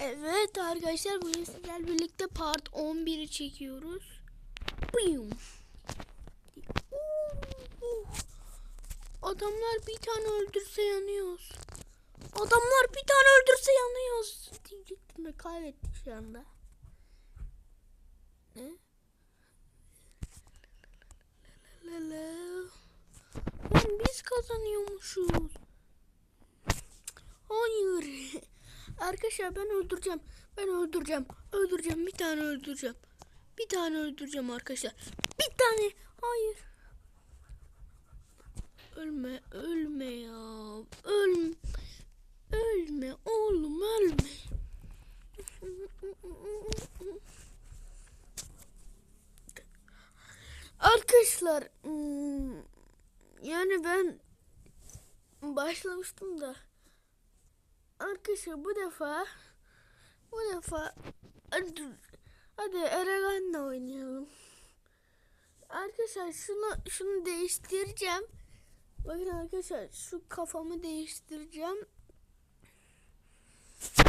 Evet arkadaşlar bugün sizlerle birlikte part 11'i çekiyoruz. Buyum. Adamlar bir tane öldürse yanıyoruz. Adamlar bir tane öldürse yanıyoruz. Diyecektim de kaybettik şu anda. Ne? La biz kazanıyormuşuz. Hayır. Arkadaşlar ben öldüreceğim. Ben öldüreceğim. Öldüreceğim. Bir tane öldüreceğim. Bir tane öldüreceğim arkadaşlar. Bir tane. Hayır. Ölme. Ölme ya. Ölme. Ölme oğlum ölme. Arkadaşlar hmm, yani ben başlamıştım da Arkadaşlar bu defa bu defa hadi, hadi Eragan'la oynayalım. Arkadaşlar şunu şunu değiştireceğim. Bakın arkadaşlar şu kafamı değiştireceğim.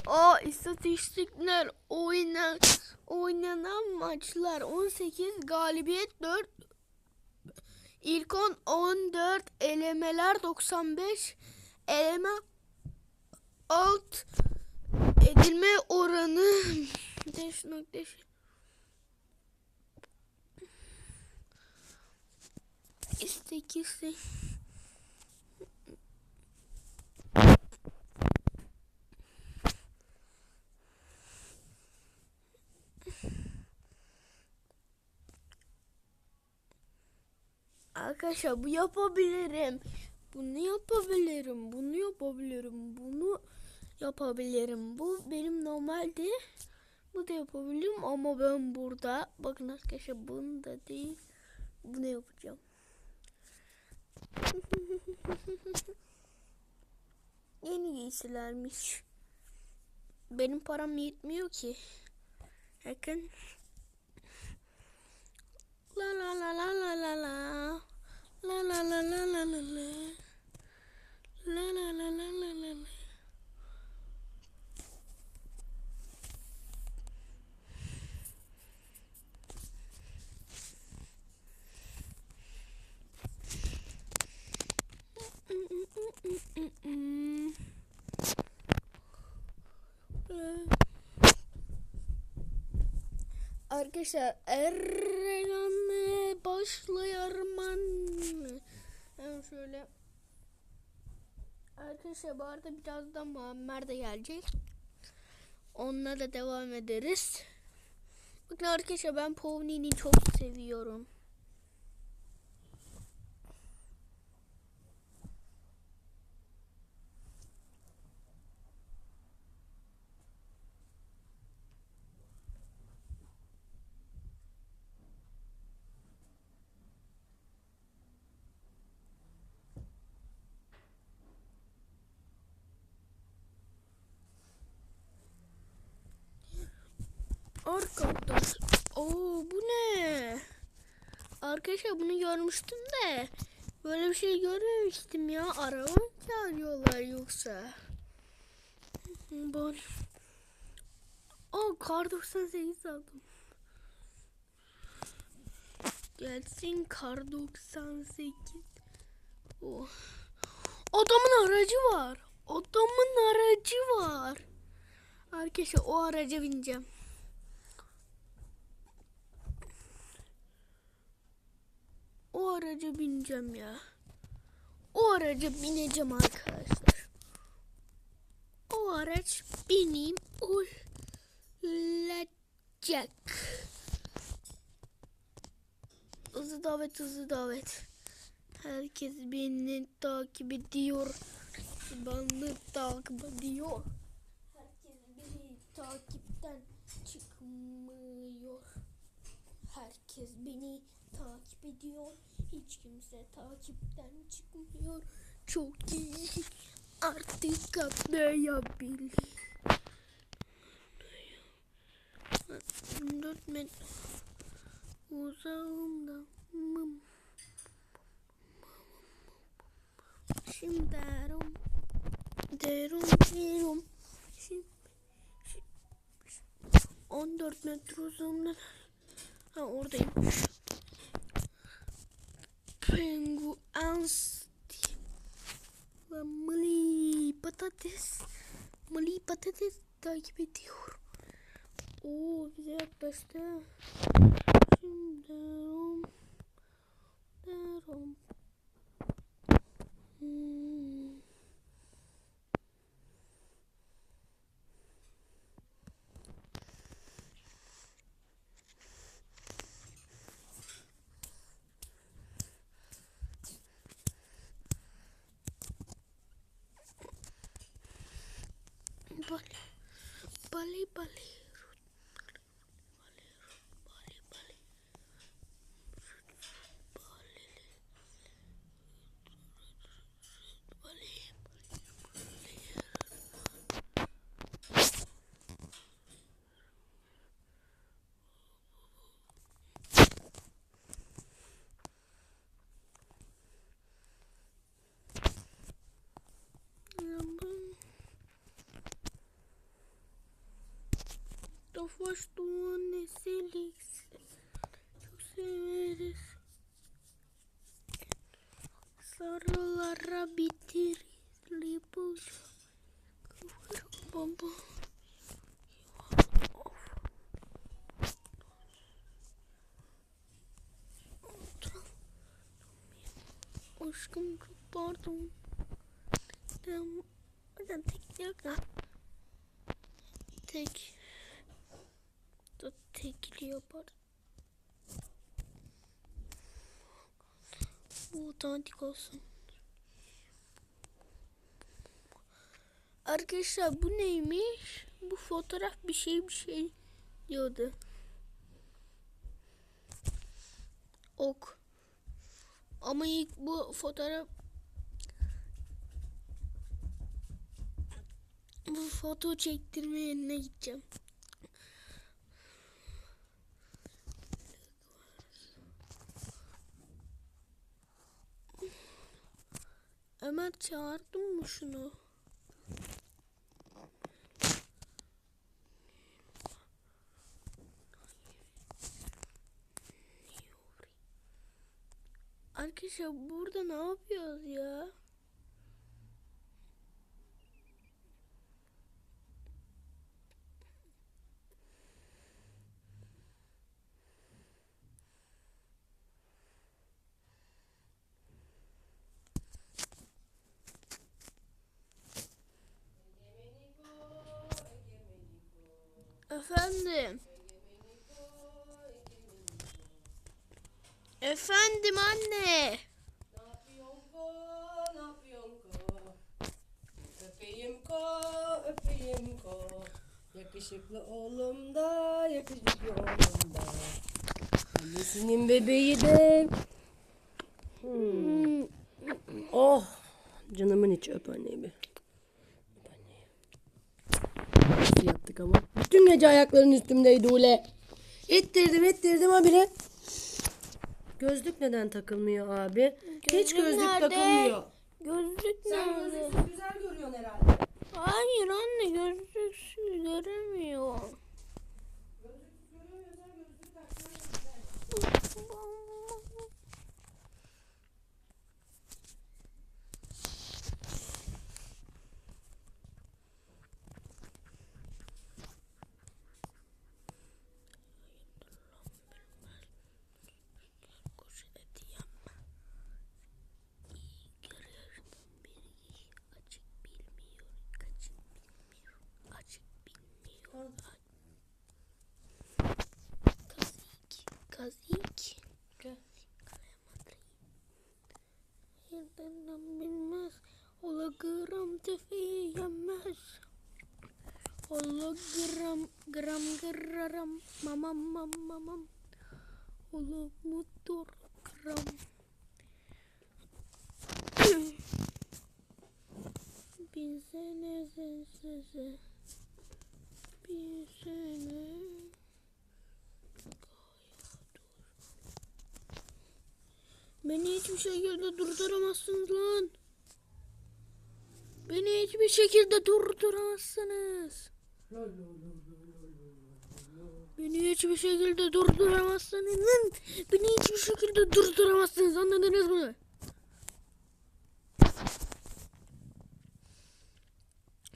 Aa istatistikler oynan oynanan maçlar 18 galibiyet 4 ilk 10 14 elemeler 95 eleme alt edilme oranı 5.5 istekisi Arkadaşlar bu yapabilirim. Bunu yapabilirim. Bunu yapabilirim. Bunu yapabilirim. Bu benim normalde bu da yapabilirim ama ben burada bakın arkadaşlar bunu da değil bunu yapacağım. Yeni giysilermiş. Benim param yetmiyor ki. Bakın. La la la la la la la. La la la la la la la. La la la la la la la. Arkadaşlar Ergan'ı başlayarman. Hemen şöyle. Arkadaşlar bu arada birazdan Muammer de gelecek. Onunla da devam ederiz. Bakın arkadaşlar ben Pony'ni çok seviyorum. Arkadaş. Oo bu ne? Arkadaşlar bunu görmüştüm de böyle bir şey görmemiştim ya. Araba mı çağırıyorlar yoksa? Böyle. Aa kar 98 aldım. Gelsin kar 98. Oh. Adamın aracı var. Adamın aracı var. Arkadaşlar o araca bineceğim. O araca bineceğim ya. O araca bineceğim arkadaşlar. O araç benim olacak. Hızlı davet hızlı davet. Herkes beni takip ediyor. Beni takip ediyor. Herkes beni takipten çıkmıyor. Herkes beni takip ediyor. Hiç kimse takipten çıkmıyor. Çok iyi. Artık atlayabilir. Dört metre uzağımda. Şimdi derum. Derum derum. Şimdi, 14 metre uzunluğunda. Ha oradayım. Penguins mali patates. Mali patates takip ediyor. Oo bize yaklaştı. Şimdi rom. Rom. Hmm. Tofaş Doğan Neselik Çok severiz Sarılara bitir Lipuş Baba Aşkım çok pardon. Tamam. Hadi tek ha. Tek yapar. Bu otantik olsun. Arkadaşlar bu neymiş? Bu fotoğraf bir şey bir şey diyordu. Ok. Ama ilk bu fotoğraf bu foto çektirme yerine gideceğim. Ömer çağırdın mı şunu? Arkadaşlar burada ne yapıyoruz ya? Efendim. Efendim anne. Öpeyim ko, öpeyim ko. Yakışıklı oğlum da, yakışıklı oğlum da. Annesinin bebeği de. Hmm. Oh, canımın içi öp anneyi bir. Öp anneyi. Yattık ama? Bütün gece ayakların üstümdeydi Ule. İttirdim ittirdim habire. Gözlük neden takılmıyor abi? Hiç Gözlük gözlük nerede? takılmıyor. Gözlük Sen nerede? gözlüksüz güzel görüyorsun herhalde. Hayır anne gözlüksüz göremiyor. Kuş Hologram tefeyi yemez. Hologram gram gram mamam mamam mamam. Holomudur gram. Bir sene sensiz bir sene Beni hiçbir şekilde durduramazsınız lan. Beni hiçbir şekilde durduramazsınız. Beni hiçbir şekilde durduramazsınız. Beni hiçbir şekilde durduramazsınız. Anladınız mı?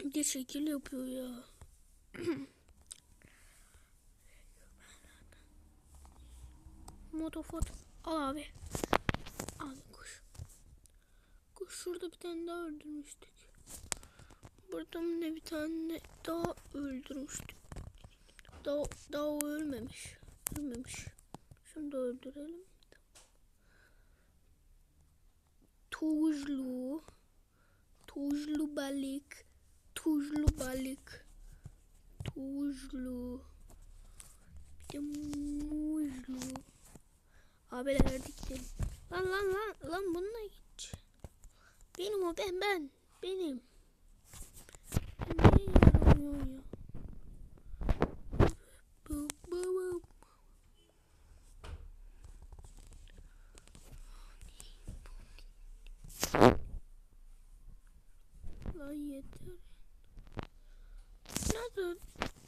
Bir şekil yapıyor ya. Motofot. Al abi. Al kuş. Kuş şurada bir tane daha öldürmüştük. Burada mı ne bir tane daha öldürmüştük. Daha, daha ölmemiş. Ölmemiş. Şunu da öldürelim. Tuzlu. Tuzlu balık. Tuzlu balık. Tuzlu. Bir de muzlu. Abiler diktim. Lan lan lan lan bununla git. Benim o ben ben. Benim.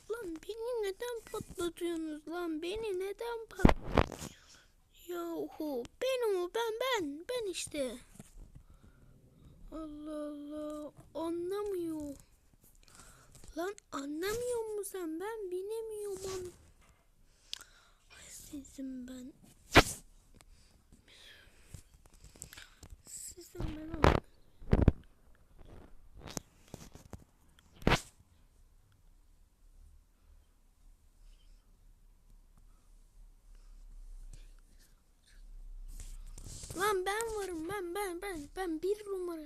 Ben beni neden patlatıyorsunuz lan? Beni neden patlatıyorsunuz? Yahu benim o ben ben. Ben işte. Allah Allah anlamıyor. Lan anlamıyor musun sen? Ben binemiyorum. Ay sizin ben. Sizin ben an- Lan ben varım ben ben ben ben bir numara.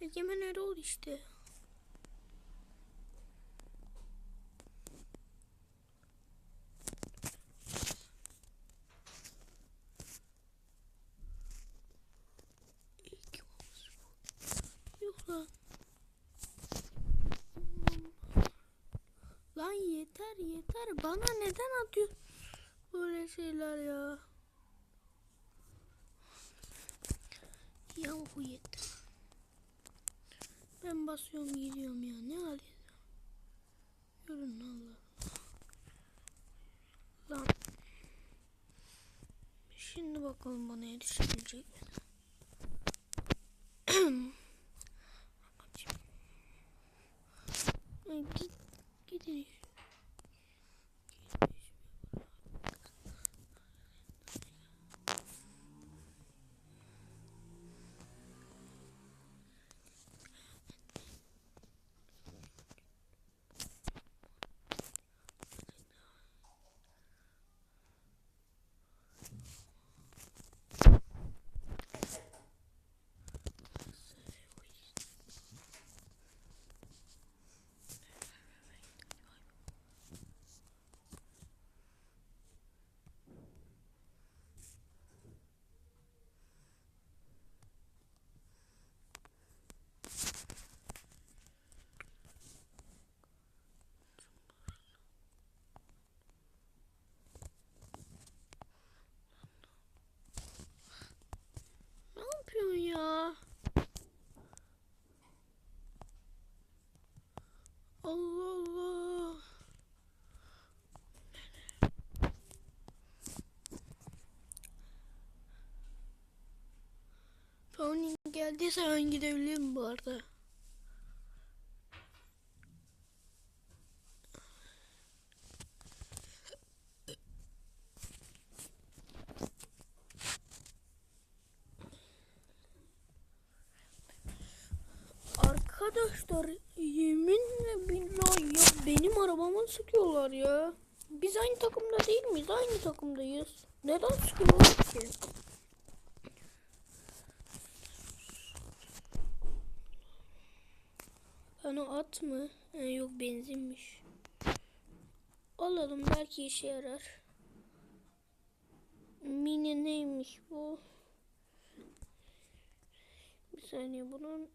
Egemen Erol işte. İlk olmuş bu. Yok lan. Lan yeter yeter. Bana neden atıyor böyle şeyler ya? Yahu yeter. Ben basıyorum gidiyorum ya. Ne halde? Yürün Allah. Lan. Şimdi bakalım bana yetişebilecek mi? Ay, Git, gidin. Ne yapıyorsun ya? Allah Allah. Geldiyse ben gidebilirim bu arada. Arkadaşlar yeminle billahi ya benim arabamı sıkıyorlar ya. Biz aynı takımda değil miyiz? Aynı takımdayız. Neden sıkıyorlar ki? Hani at mı? Ha, yok benzinmiş. Alalım belki işe yarar. Mini neymiş bu? Bir saniye bunun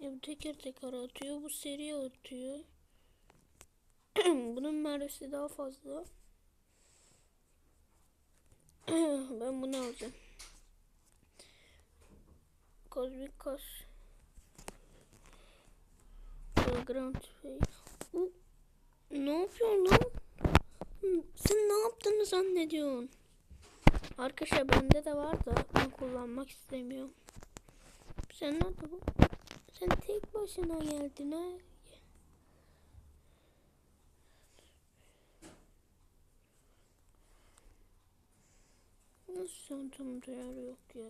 Ya bu teker teker atıyor. Bu seri atıyor. Bunun mermisi daha fazla. ben bunu alacağım. Kozmik kas. Grand Ne yapıyorsun lan? Sen ne yaptığını zannediyorsun? Arkadaşlar bende de var da ben kullanmak istemiyorum. Sen nerede bu? Sen tek başına geldin ha. Nasıl çantamda yer yok ya?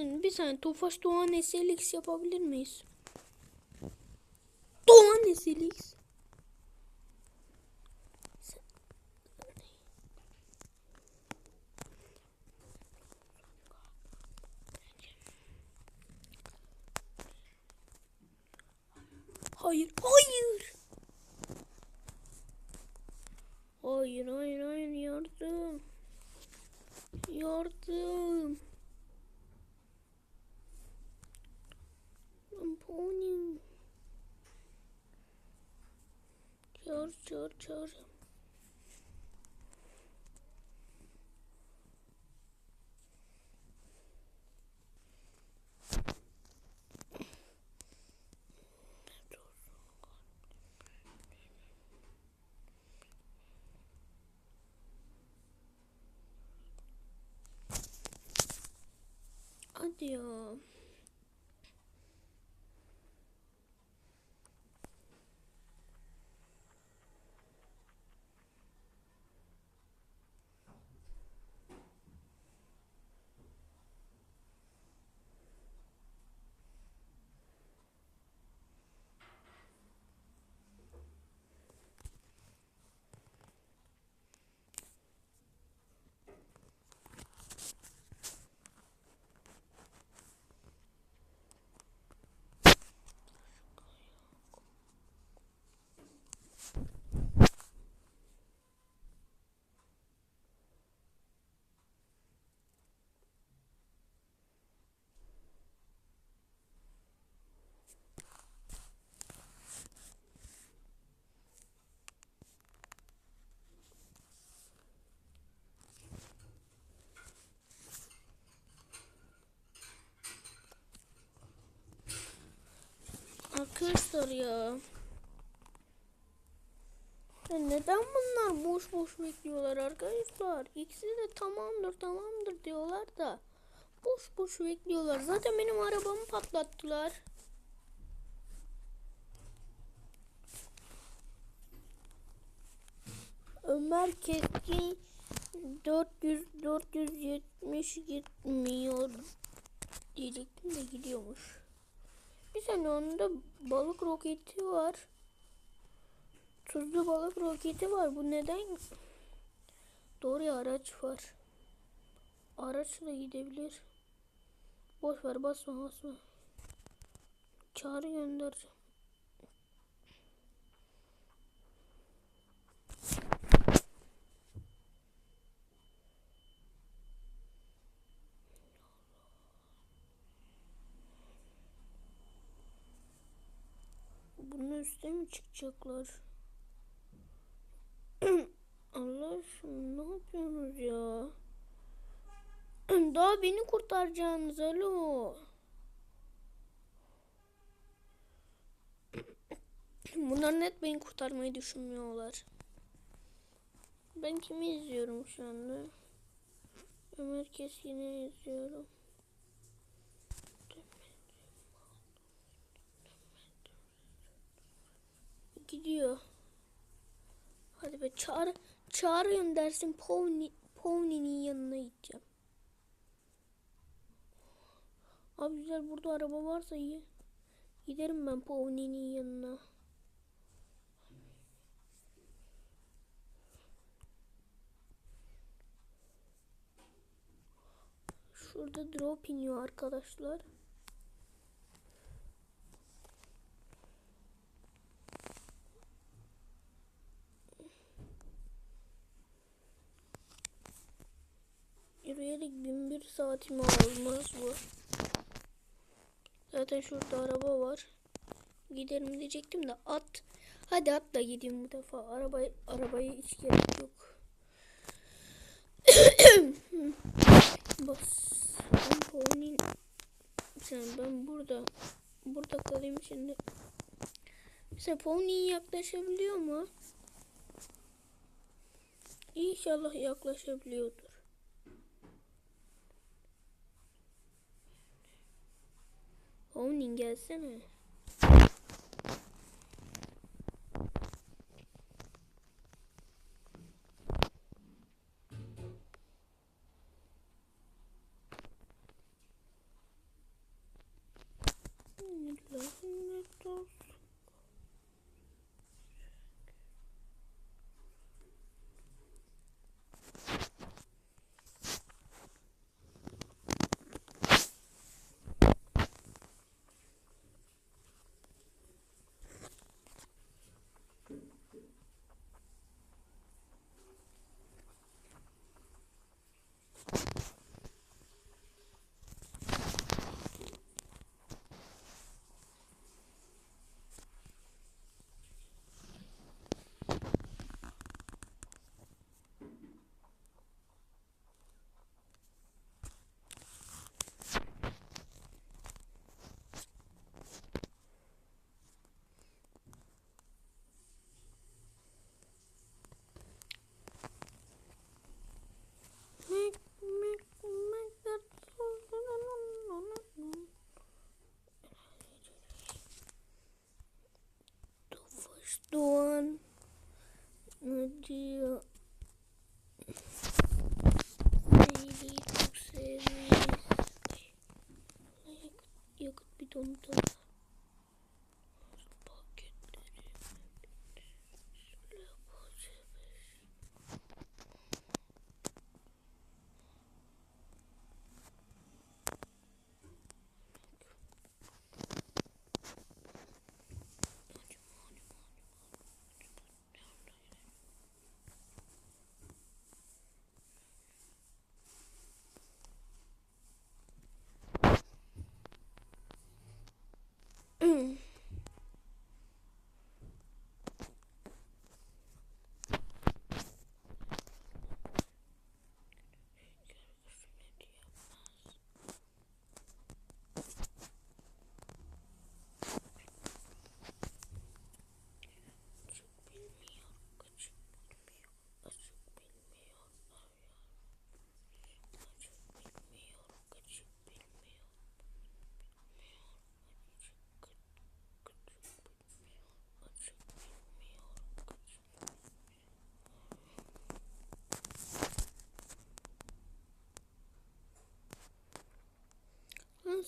Lan bir saniye Tofaş Doğan SLX yapabilir miyiz? Doğan SLX. Sen- Hayır, hayır. Hayır, hayır, hayır, yardım. Yardım. Lan pony. Çağır, çağır, çağır. Hadi ya. Arkadaşlar ya. Ya neden bunlar boş boş bekliyorlar arkadaşlar? İkisi de tamamdır tamamdır diyorlar da. Boş boş bekliyorlar. Zaten benim arabamı patlattılar. Ömer Keskin 400 470 gitmiyor diyecektim de gidiyormuş. Bir sene onda balık roketi var. Tuzlu balık roketi var. Bu neden? Doğru ya araç var. Araçla gidebilir. Boş ver basma basma. Çağrı göndereceğim. Bunun üstüne mi çıkacaklar? Allah aşkına ne yapıyorsunuz ya? Daha beni kurtaracaksınız alo. Bunlar net beni kurtarmayı düşünmüyorlar. Ben kimi izliyorum şu anda? Ömer Keskin'i izliyorum. Gidiyor. Hadi be çağır, çağırıyorum dersin Pony, Pony'nin yanına gideceğim. Abi güzel burada araba varsa iyi. Giderim ben Pony'nin yanına. Şurada drop iniyor arkadaşlar. Yürüyerek bin bir saatimi almaz bu. Zaten şurada araba var. Giderim diyecektim de at Hadi atla gideyim bu defa. Arabayı arabayı hiç gerek yok. Bas. Pony'nin sen ben burada burada kalayım şimdi. Mesela Pony yaklaşabiliyor mu? İnşallah yaklaşabiliyordur. Pony gelsene.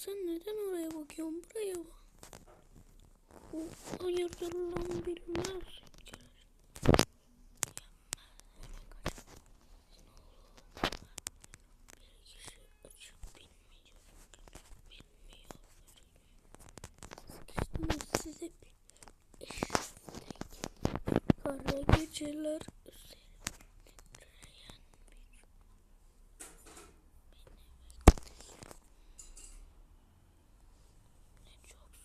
Sen neden oraya bakıyorsun? Buraya bak. Bu hayırdır lan bilmez. Size bir Kara geceler çok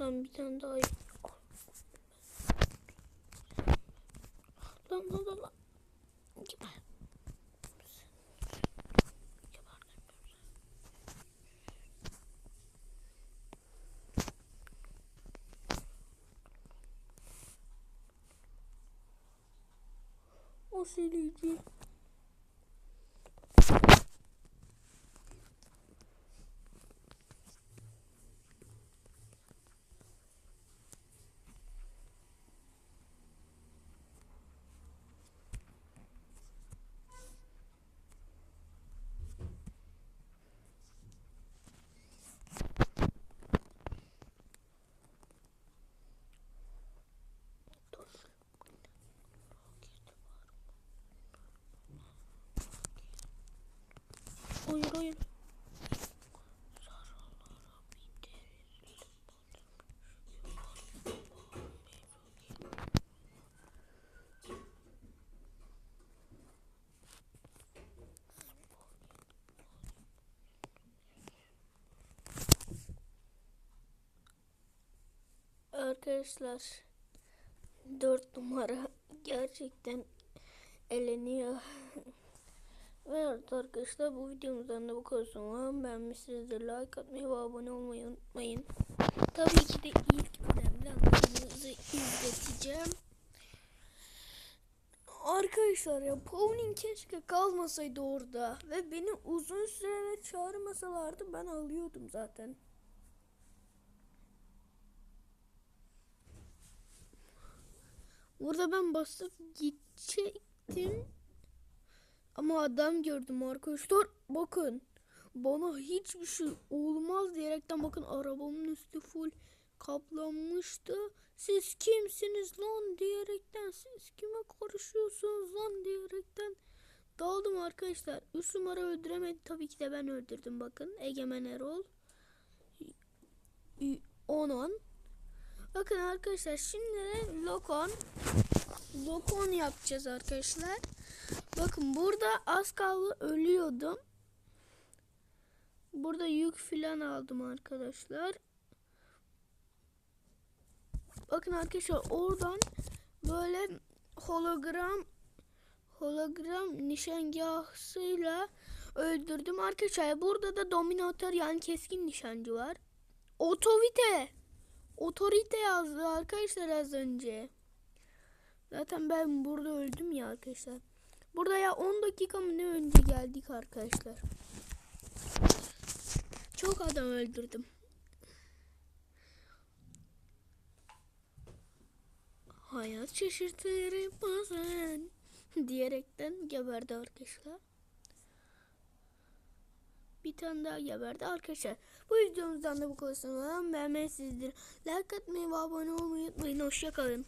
Lan bir tane daha Lan lan lan lan. Gitme. O silici. hayır hayır. Arkadaşlar 4 numara gerçekten eleniyor. Ve evet arkadaşlar bu videomuzdan da bu kadar sonra beğenmişsinizdir. Like atmayı ve abone olmayı unutmayın. Tabii ki de ilk önemli anlarınızı izleteceğim. Arkadaşlar ya Pauline keşke kalmasaydı orada ve beni uzun süre çağırmasalardı ben alıyordum zaten. Burada ben basıp gidecektim. Ama adam gördüm arkadaşlar. Bakın. Bana hiçbir şey olmaz diyerekten bakın arabamın üstü full kaplanmıştı. Siz kimsiniz lan diyerekten siz kime karışıyorsunuz lan diyerekten daldım arkadaşlar. 3 numara öldüremedi tabii ki de ben öldürdüm bakın. Egemen Erol. Y- Onan. Bakın arkadaşlar şimdi de Lokon. Lokon yapacağız arkadaşlar. Bakın burada az kaldı ölüyordum. Burada yük filan aldım arkadaşlar. Bakın arkadaşlar oradan böyle hologram hologram nişangahıyla öldürdüm arkadaşlar. Burada da dominatör yani keskin nişancı var. Otovite. Otorite yazdı arkadaşlar az önce. Zaten ben burada öldüm ya arkadaşlar. Burada ya 10 dakika mı ne önce geldik arkadaşlar. Çok adam öldürdüm. Hayat şaşırtır bazen diyerekten geberdi arkadaşlar. Bir tane daha geberdi arkadaşlar. Bu videomuzdan da bu kadar. Beğenmeyi sizdir. Like atmayı ve abone olmayı unutmayın. Hoşçakalın.